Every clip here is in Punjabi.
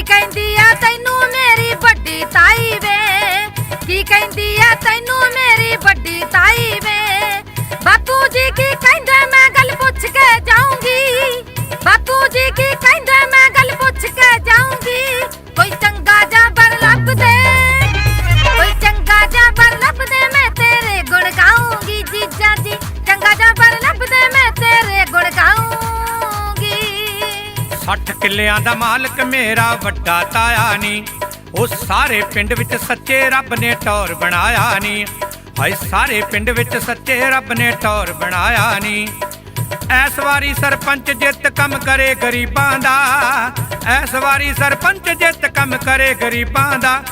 ਕੀ ਕਹਿੰਦੀ ਆ ਤੈਨੂੰ ਮੇਰੀ ਵੱਡੀ ਤਾਈ ਵੇ। ਕੀ ਕਹਿੰਦੀ ਆ ਤੈਨੂੰ ਮੇਰੀ ਵੱਡੀ ਕਿੱਲਿਆਂ ਦਾ ਮਾਲਕ ਮੇਰਾ ਵੱਡਾ ਤਾਇਆ ਨਹੀਂ ਉਹ ਸਾਰੇ ਪਿੰਡ ਵਿੱਚ ਸੱਚੇ ਰੱਬ ਨੇ ਟੌਰ ਬਣਾਇਆ ਨਹੀਂ ਹਾਏ, ਸਾਰੇ ਪਿੰਡ ਵਿੱਚ ਸੱਚੇ ਰੱਬ ਨੇ ਟੌਰ ਬਣਾਇਆ ਨਹੀਂ ਐਸ ਵਾਰੀ ਸਰਪੰਚ ਜਿੱਤ ਕੰਮ ਕਰੇ ਗਰੀਬਾਂ ਦਾ। ਐਸ ਵਾਰੀ ਸਰਪੰਚ ਜਿੱਤ ਕੰਮ ਕਰੇ ਗਰੀਬਾਂ ਦਾ।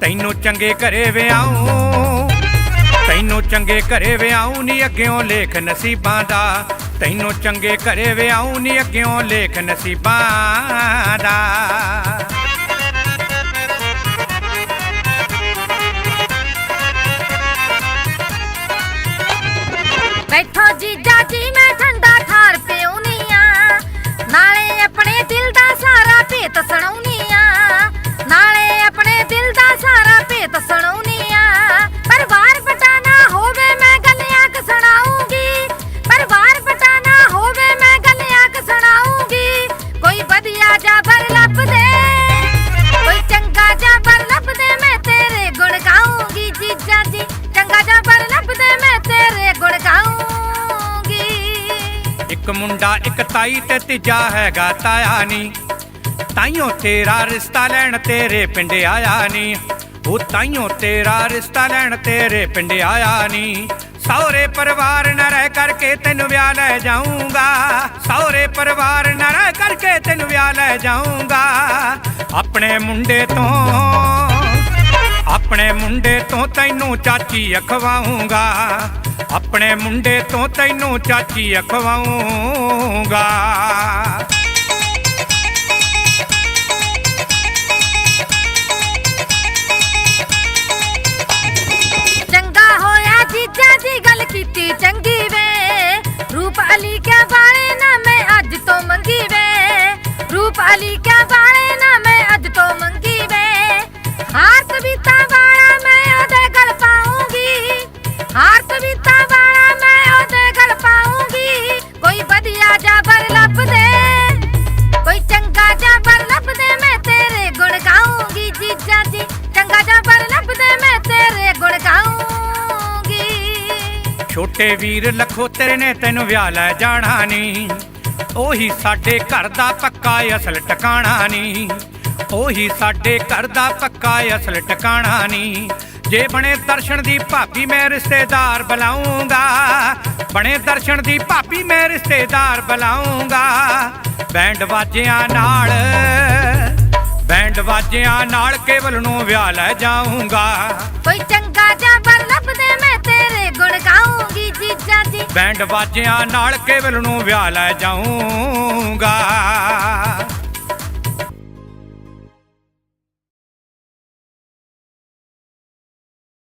ਤੈਨੂੰ ਚੰਗੇ ਘਰੇ ਵਿਆਹੂੰ। ਤੈਨੂੰ ਚੰਗੇ ਘਰੇ ਵਿਆਹੂੰ ਨੀ, ਅੱਗਿਓਂ ਲੇਖ ਨਸੀਬਾਂ ਦਾ। ਤੈਨੂੰ ਚੰਗੇ ਘਰੇ ਵਿਆਹੂੰ ਨੀ ਅੱਗਿਓਂ ਲੇਖ ਨਸੀਬਾਂ ਦਾ? ਬੈਠੋ ਜੀਜਾ ਜੀ ਮੈਂ ਠੰਡਾ ਖਾਰ ਪਿਉਨੀ ਆ। ਨਾਲੇ ਆਪਣੇ ਦਿਲ ਦਾ ਸਾਰਾ ਭੇਤ ਸੁਣਾਉਣੀ ਮੁੰਡਾ ਇੱਕ ਤਾਈ ਤੇ ਤੀਜਾ ਹੈਗਾ ਤਾਇਆ ਨੀ। ਤਾਈਓ ਤੇਰਾ ਰਿਸ਼ਤਾ ਲੈਣ ਤੇਰੇ ਪਿੰਡ ਆਇਆ ਨੀ। ਉਹ ਤਾਈਓ ਤੇਰਾ ਰਿਸ਼ਤਾ ਲੈਣ ਤੇਰੇ ਪਿੰਡ ਆਇਆ ਨੀ। ਸਹੁਰੇ ਪਰਿਵਾਰ ਨਾ ਰਹਿ ਕਰਕੇ ਤੈਨੂੰ ਵਿਆਹ ਲੈ ਜਾਊਂਗਾ। ਸਹੁਰੇ ਪਰਿਵਾਰ ਨਾ ਰਹਿ ਕਰਕੇ ਤੈਨੂੰ ਵਿਆਹ ਲੈ ਜਾਊਂਗਾ। ਆਪਣੇ ਮੁੰਡੇ ਤੋਂ ਤੋਂ ਤੈਨੂੰ ਚਾਚੀ ਅਖਵਾਉਂਗਾ। ਆਪਣੇ ਮੁੰਡੇ ਤੋਂ ਤੈਨੂੰ ਚਾਚੀ ਅਖਵਾਉਂਗਾ। ਚੰਗਾ ਹੋਇਆ ਜੀਜਾ ਦੀ ਗੱਲ ਕੀਤੀ ਚੰਗੀ ਵੇ। ਰੂਪ ਅਲੀ ਕੇ ਬਾਰੇ ਨਾ ਮੈਂ ਅੱਜ ਤੋਂ ਮੰਗੀ ਵੇ। ਰੂਪ ਅਲੀ ਕੇ ਬਾਰੇ ਛੋਟੇ ਵੀਰ ਲਖੋ, ਤੇਰੇ ਨੇ ਤੈਨੂੰ ਵਿਆਹ ਲੈ ਜਾਣਾ ਨੀ। ਉਹੀ ਸਾਡੇ ਘਰ ਦਾ ਪੱਕਾ ਅਸਲ ਟਿਕਾਣਾ ਨੀ। ਉਹੀ ਸਾਡੇ ਘਰ ਦਾ ਪੱਕਾ ਅਸਲ ਟਿਕਾਣਾ ਨੀ। ਜੇ ਬਣੇ ਦਰਸ਼ਨ ਦੀ ਭਾਬੀ ਮੈਂ ਰਿਸ਼ਤੇਦਾਰ ਬੁਲਾਉਂਗਾ ਬਣੇ ਦਰਸ਼ਨ ਦੀ ਭਾਬੀ ਮੈਂ ਰਿਸ਼ਤੇਦਾਰ ਬੁਲਾਉਂਗਾ ਬੈਂਡ ਵਾਜਿਆਂ ਨਾਲ, ਬੈਂਡ ਵਾਜਿਆਂ ਨਾਲ ਕੇਵਲ ਨੂੰ ਵਿਆਹ ਲੈ ਜਾਊਂਗਾ। ਕੋਈ ਚੰਗਾ ਜਾਬਰ ਲੱਭ ਦੇ ਮੈਂ ਤੇਰੇ ਬੈਂਡ ਬਾਜਿਆਂ ਨਾਲ ਕੇਵਲ ਨੂੰ ਵਿਆਹ ਲੈ ਜਾਊਂਗਾ।